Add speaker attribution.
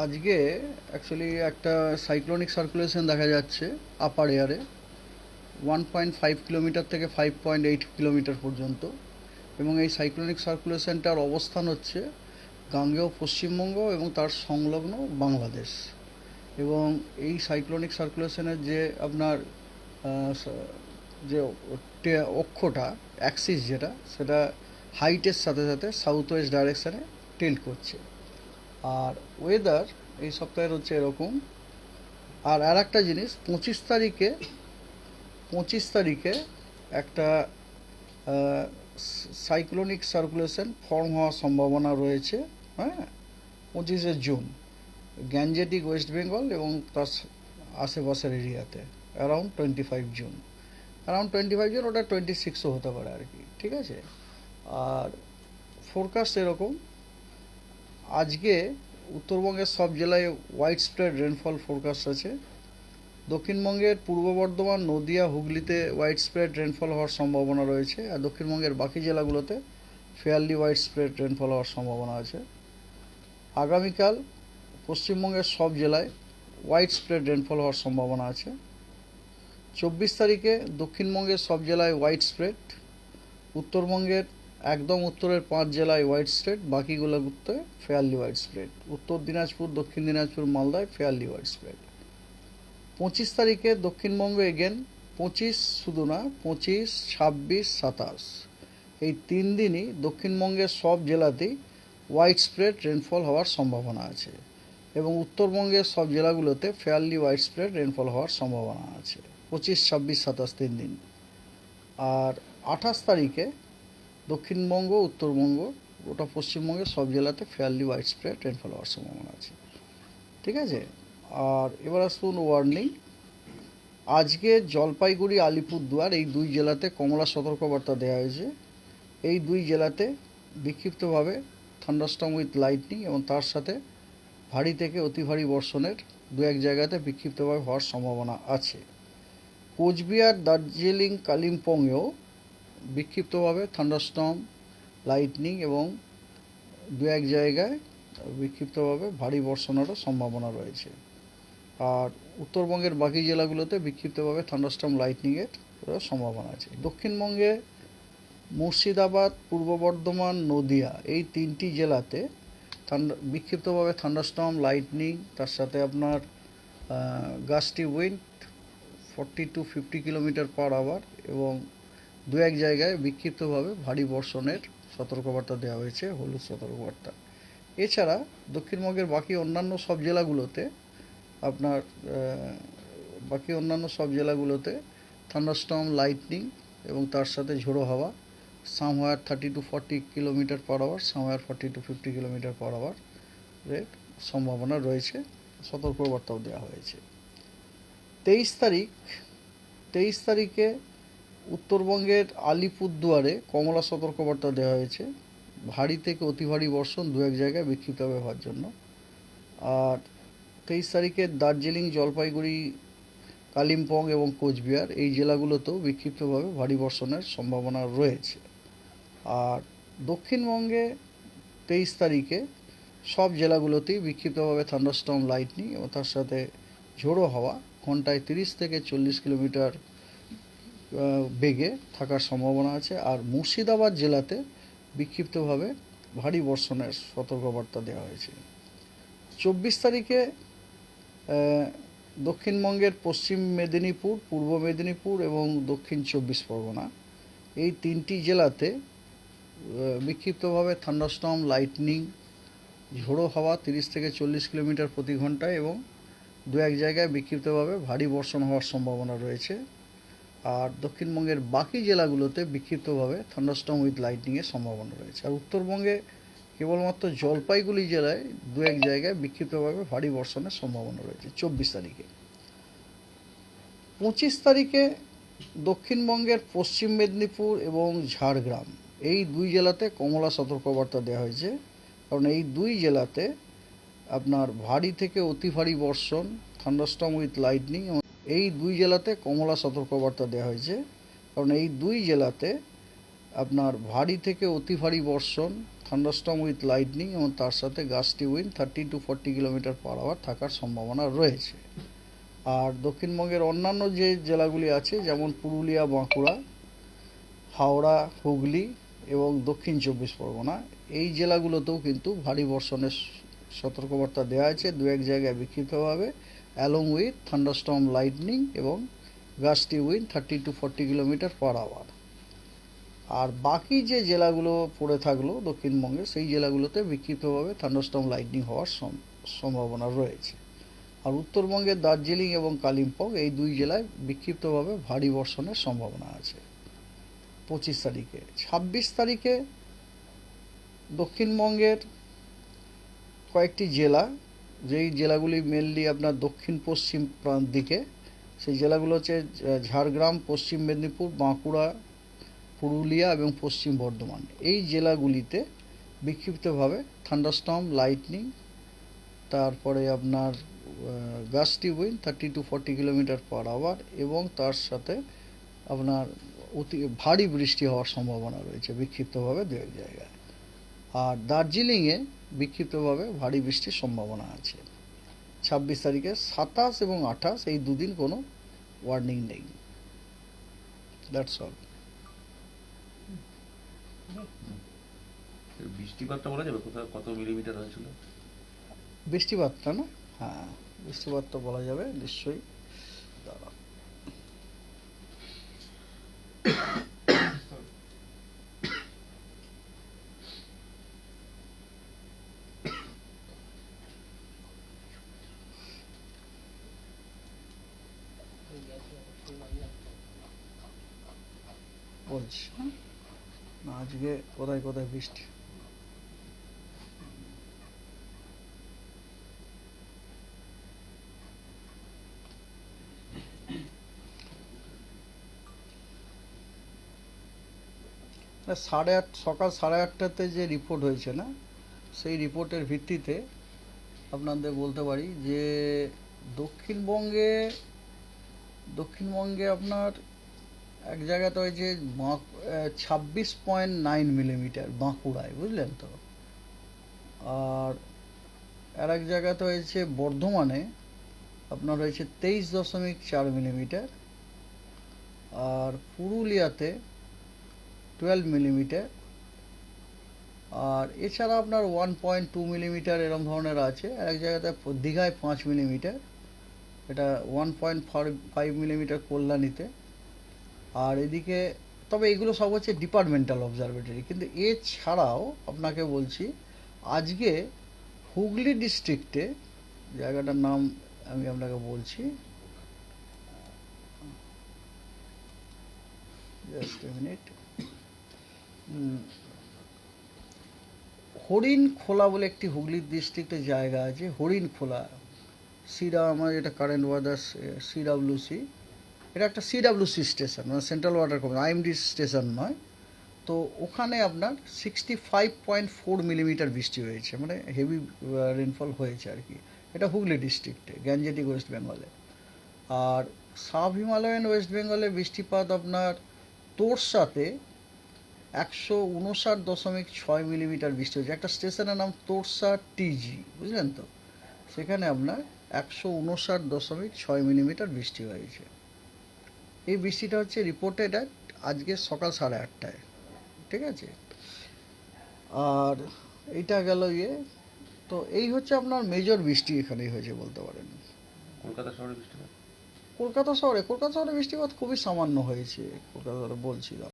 Speaker 1: আজকে অ্যাকচুয়ালি একটা cyclonic circulation দেখা যাচ্ছে আপার এয়ারে ওয়ান পয়েন্ট ফাইভ কিলোমিটার থেকে ফাইভ পয়েন্ট এইট কিলোমিটার পর্যন্ত। এবং এই সাইক্লোনিক সার্কুলেশনটার অবস্থান হচ্ছে গাঙ্গেয় পশ্চিমবঙ্গ এবং তার সংলগ্ন বাংলাদেশ। এবং এই সাইক্লোনিক সার্কুলেশনের যে আপনার যে অক্ষটা অ্যাক্সিস যেটা, সেটা হাইটের সাথে সাথে সাউথ ওয়েস্ট ডাইরেকশানে টিল্ট করছে। আর ওয়েদার এই সপ্তাহের হচ্ছে এরকম। আর আর একটা জিনিস, পঁচিশ তারিখে পঁচিশ তারিখে একটা সাইক্লোনিক সার্কুলেশন ফর্ম হওয়ার সম্ভাবনা রয়েছে হ্যাঁ? পঁচিশে জুন। গ্যাঞ্জেটিক ওয়েস্ট বেঙ্গল এবং তার আশেপাশের এরিয়াতে around twenty five June. Around twenty five June, ওটা টোয়েন্টি সিক্সও হতে পারে আর কি, ঠিক আছে? আর ফোরকাস্ট এরকম আজকে উত্তরবঙ্গের সব জেলায় হোয়াইট স্প্রেড রেনফল ফোরকাস্ট আছে। দক্ষিণবঙ্গের পূর্ব বর্ধমান, নদিয়া, হুগলিতে হোয়াইট স্প্রেড রেনফল হওয়ার সম্ভাবনা রয়েছে আর দক্ষিণবঙ্গের বাকি জেলাগুলোতে ফেয়ারলি হোয়াইট স্প্রেড রেনফল হওয়ার সম্ভাবনা আছে। আগামীকাল পশ্চিমবঙ্গের সব জেলায় হোয়াইট স্প্রেড রেনফল হওয়ার সম্ভাবনা আছে। চব্বিশ তারিখে দক্ষিণবঙ্গের সব জেলায় হোয়াইট স্প্রেড উত্তরবঙ্গের একদম উত্তরের পাঁচ জেলায় হোয়াইট স্প্রেড বাকিগুলো উত্তরে ফেয়ারলি হোয়াইট স্প্রেড উত্তর দিনাজপুর, দক্ষিণ দিনাজপুর, মালদায় ফেয়ারলি হোয়াইট স্প্রেড পঁচিশ তারিখে দক্ষিণবঙ্গে এগেন পঁচিশ শুধু না, পঁচিশ, ছাব্বিশ, সাতাশ। এই তিন দিনই দক্ষিণবঙ্গের সব জেলাতেই হোয়াইট স্প্রেড রেনফল হওয়ার সম্ভাবনা আছে এবং উত্তরবঙ্গের সব জেলাগুলোতে ফেয়ারলি হোয়াইট স্প্রেড রেনফল হওয়ার সম্ভাবনা আছে। পঁচিশ, ছাব্বিশ, সাতাশ তিন দিন। আর আঠাশ তারিখে দক্ষিণবঙ্গ, উত্তরবঙ্গ ওটা পশ্চিমবঙ্গের সব জেলাতে ফেয়ারলি হোয়াইট স্প্রেড রেনফল হওয়ার সম্ভাবনা আছে। ঠিক আছে? আর এবার আসুন ওয়ার্নিং আজকে জলপাইগুড়ি, আলিপুরদুয়ার এই দুই জেলাতে কমলা সতর্কবার্তা দেওয়া হয়েছে। এই দুই জেলাতে বিক্ষিপ্তভাবে থান্ডারস্টর্ম উইথ লাইটনিং এবং তার সাথে ভারী থেকে অতি ভারী বর্ষণের দু এক জায়গাতে বিক্ষিপ্তভাবে হওয়ার সম্ভাবনা আছে। কোচবিহার, দার্জিলিং, কালিম্পংয়েও বিক্ষিপ্তভাবে থান্ডারস্টর্ম লাইটনিং এবং দু এক জায়গায় বিক্ষিপ্তভাবে ভারী বর্ষণেরও সম্ভাবনা রয়েছে। আর উত্তরবঙ্গের বাকি জেলাগুলোতে বিক্ষিপ্তভাবে থান্ডারস্টর্ম লাইটনিংয়ের সম্ভাবনা আছে। দক্ষিণবঙ্গে মুর্শিদাবাদ, পূর্ব বর্ধমান, নদিয়া এই তিনটি জেলাতে ঠান্ডা বিক্ষিপ্তভাবে থান্ডারস্টর্ম লাইটনিং তার সাথে আপনার gusty wind forty to fifty kilometre per hour এবং দু এক জায়গায় বিক্ষিপ্তভাবে ভারী বর্ষণের সতর্কবার্তা দেওয়া হয়েছে, হলুদ সতর্কবার্তা। এছাড়া দক্ষিণবঙ্গের বাকি অন্যান্য সব জেলাগুলোতে আপনার বাকি অন্যান্য সব জেলাগুলোতে থান্ডারস্টর্ম লাইটনিং এবং তার সাথে ঝোড়ো হাওয়া somewhere thirty to forty kilometre per hour somewhere forty to fifty kilometre per hour সম্ভাবনা রয়েছে, সতর্কবার্তাও দেওয়া হয়েছে। তেইশ তারিখ, তেইশ তারিখে উত্তরবঙ্গের আলিপুরদুয়ারে কমলা সতর্কবার্তা দেওয়া হয়েছে। ভারী থেকে অতি ভারী বর্ষণ দু এক জায়গায় বিক্ষিপ্তভাবে হওয়ার জন্য। আর তেইশ তারিখে দার্জিলিং, জলপাইগুড়ি, কালিম্পং এবং কোচবিহার এই জেলাগুলোতেও বিক্ষিপ্তভাবে ভারী বর্ষণের সম্ভাবনা রয়েছে। আর দক্ষিণবঙ্গে তেইশ তারিখে সব জেলাগুলোতেই বিক্ষিপ্তভাবে থান্ডারস্টর্ম লাইটনিং এবং তার সাথে ঝোড়ো হাওয়া, ঘন্টায় তিরিশ থেকে চল্লিশ কিলোমিটার বেগে থাকার সম্ভাবনা আছে। আর মুর্শিদাবাদ জেলাতে বিক্ষিপ্তভাবে ভারী বর্ষণের সতর্কবার্তা দেওয়া হয়েছে। চব্বিশ তারিখে দক্ষিণবঙ্গের পশ্চিম মেদিনীপুর, পূর্ব মেদিনীপুর এবং দক্ষিণ চব্বিশ পরগনা এই তিনটি জেলাতে বিক্ষিপ্তভাবে থান্ডারস্টর্ম, লাইটনিং, ঝোড়ো হাওয়া তিরিশ থেকে চল্লিশ কিলোমিটার প্রতি ঘন্টায় এবং দু এক জায়গায় বিক্ষিপ্তভাবে ভারী বর্ষণ হওয়ার সম্ভাবনা রয়েছে। আর দক্ষিণবঙ্গের বাকি জেলাগুলোতে বিক্ষিপ্তভাবে থান্ডারস্টর্ম উইথ লাইটনিংয়ের সম্ভাবনা রয়েছে। আর উত্তরবঙ্গে কেবলমাত্র জলপাইগুড়ি জেলায় দু এক জায়গায় বিক্ষিপ্তভাবে ভারী বর্ষণের সম্ভাবনা রয়েছে চব্বিশ তারিখে। পঁচিশ তারিখে দক্ষিণবঙ্গের পশ্চিম মেদিনীপুর এবং ঝাড়গ্রাম এই দুই জেলাতে কমলা সতর্কবার্তা দেওয়া হয়েছে। কারণ এই দুই জেলাতে আপনার ভারী থেকে অতি ভারী বর্ষণ থান্ডারস্টর্ম উইথ লাইটনিং এই দুই জেলাতে কমলা সতর্কবার্তা দেওয়া হয়েছে। কারণ এই দুই জেলাতে আপনার ভারী থেকে অতি ভারী বর্ষণ থান্ডারস্টর্ম উইথ লাইটনিং এবং তার সাথে gusty wind thirty to forty kilometre per hour থাকার সম্ভাবনা রয়েছে। আর দক্ষিণবঙ্গের অন্যান্য যে জেলাগুলি আছে, যেমন পুরুলিয়া, বাঁকুড়া, হাওড়া, হুগলি এবং দক্ষিণ চব্বিশ পরগনা, এই জেলাগুলোতেও কিন্তু ভারী বর্ষণের সতর্কবার্তা দেওয়া আছে। দু এক জায়গায় বিক্ষিপ্তভাবে। অ্যালং উইথ থান্ডারস্টর্ম লাইটনিং এবং gusty wind thirty to forty kilometre per hour আর বাকি যে জেলাগুলো পড়ে থাকল দক্ষিণবঙ্গে সেই জেলাগুলোতে বিক্ষিপ্তভাবে থান্ডারস্টর্ম লাইটনিং হওয়ার সম- সম্ভাবনা রয়েছে। আর উত্তরবঙ্গের দার্জিলিং এবং কালিম্পং এই দুই জেলায় বিক্ষিপ্তভাবে ভারী বর্ষণের সম্ভাবনা আছে। পঁচিশ তারিখে। ছাব্বিশ তারিখে দক্ষিণবঙ্গের কয়েকটি জেলা যেই জেলাগুলি মেনলি আপনার দক্ষিণ পশ্চিম প্রান্ত দিকে, সেই জেলাগুলো হচ্ছে ঝাড়গ্রাম, পশ্চিম মেদিনীপুর, বাঁকুড়া, পুরুলিয়া এবং পশ্চিম বর্ধমান। এই জেলাগুলিতে বিক্ষিপ্তভাবে থান্ডারস্টর্ম লাইটনিং তারপরে আপনার gusty wind thirty to forty kilometre per hour এবং তার সাথে আপনার অতি ভারী বৃষ্টি হওয়ার সম্ভাবনা রয়েছে বিক্ষিপ্তভাবে দু এক জায়গায়। আর দার্জিলিংয়ে বিক্ষিপ্তভাবে ভারী বৃষ্টির সম্ভাবনা আছে। ছাব্বিশ তারিখে সাতাশ এবং আঠাশ এই দুদিন কোনো ওয়ার্নিং নেই। দ্যাটস অল
Speaker 2: বৃষ্টিপাতটা বলা যাবে? কোথাও কত মিলিমিটার হয়েছিল?
Speaker 1: বৃষ্টিপাতটা না? হ্যাঁ বৃষ্টিপাতটা বলা যাবে নিশ্চয়ই। বলছি? না আজকে কোথায় কোথায় বৃষ্টি সাড়ে আট সকাল সাড়ে আটটাতে যে রিপোর্ট হয়েছে না সেই রিপোর্টের ভিত্তিতে আপনাদের বলতে পারি যে দক্ষিণবঙ্গে দক্ষিণবঙ্গে আপনার এক জায়গাতে হয়েছে ছাব্বিশ পয়েন্ট নাইন মিলিমিটার বাঁকুড়ায়, বুঝলেন তো? আর আর এক জায়গাতে হয়েছে বর্ধমানে আপনার হয়েছে তেইশ দশমিক চার মিলিমিটার, আর পুরুলিয়াতে টুয়েলভ মিলিমিটার, আর এছাড়া আপনার ওয়ান পয়েন্ট টু মিলিমিটার এরকম ধরনের আছে, আর এক জায়গাতে দীঘায় পাঁচ মিলিমিটার, এটা ওয়ান পয়েন্ট ফাইভ মিলিমিটার কল্যাণীতে। আর এদিকে, তবে এগুলো সব হচ্ছে ডিপার্টমেন্টাল অবজারভেটরি কিন্তু এছাড়াও আপনাকে বলছি, আজকে হুগলি ডিস্ট্রিক্টে জায়গাটার নাম আমি আপনাকে বলছি জাস্ট মিনিট হরিণ খোলা বলে একটি হুগলি ডিস্ট্রিক্টে জায়গা আছে, হরিণ খোলা সিডা আমার এটা কারেন্ট ওয়াদার সিডাব্লিউসি এটা একটা সিডাব্লিউসি স্টেশন মানে central water commission IMD station নয়। তো ওখানে আপনার sixty five point four millimetre বৃষ্টি হয়েছে মানে হেভি রেনফল হয়েছে আর কি। এটা হুগলি ডিস্ট্রিক্টে গ্যাঞ্জেটিক ওয়েস্ট বেঙ্গলে আর সাব হিমালয়ান ওয়েস্ট বেঙ্গলে বৃষ্টিপাত আপনার তোরসাতে একশো উনষাট দশমিক ছয় মিলিমিটার বৃষ্টি হয়েছে। একটা স্টেশনের নাম তোরসা টিজি বুঝলেন তো? সেখানে আপনার একশো উনষাট দশমিক ছয় মিলিমিটার বৃষ্টি হয়েছে। এই বৃষ্টিটা হচ্ছে রিপোর্টেড অ্যাট আজকে সকাল সাড়ে আটটায়। ঠিক আছে? আর এইটা গেল ইয়ে তো এই হচ্ছে আপনার মেজর বৃষ্টি এখানেই হয়েছে বলতে পারেন।
Speaker 2: কলকাতা শহরে বৃষ্টিপাত?
Speaker 1: কলকাতা শহরে কলকাতা শহরে বৃষ্টিপাত খুবই সামান্য হয়েছে কলকাতা শহরে বলছিলাম।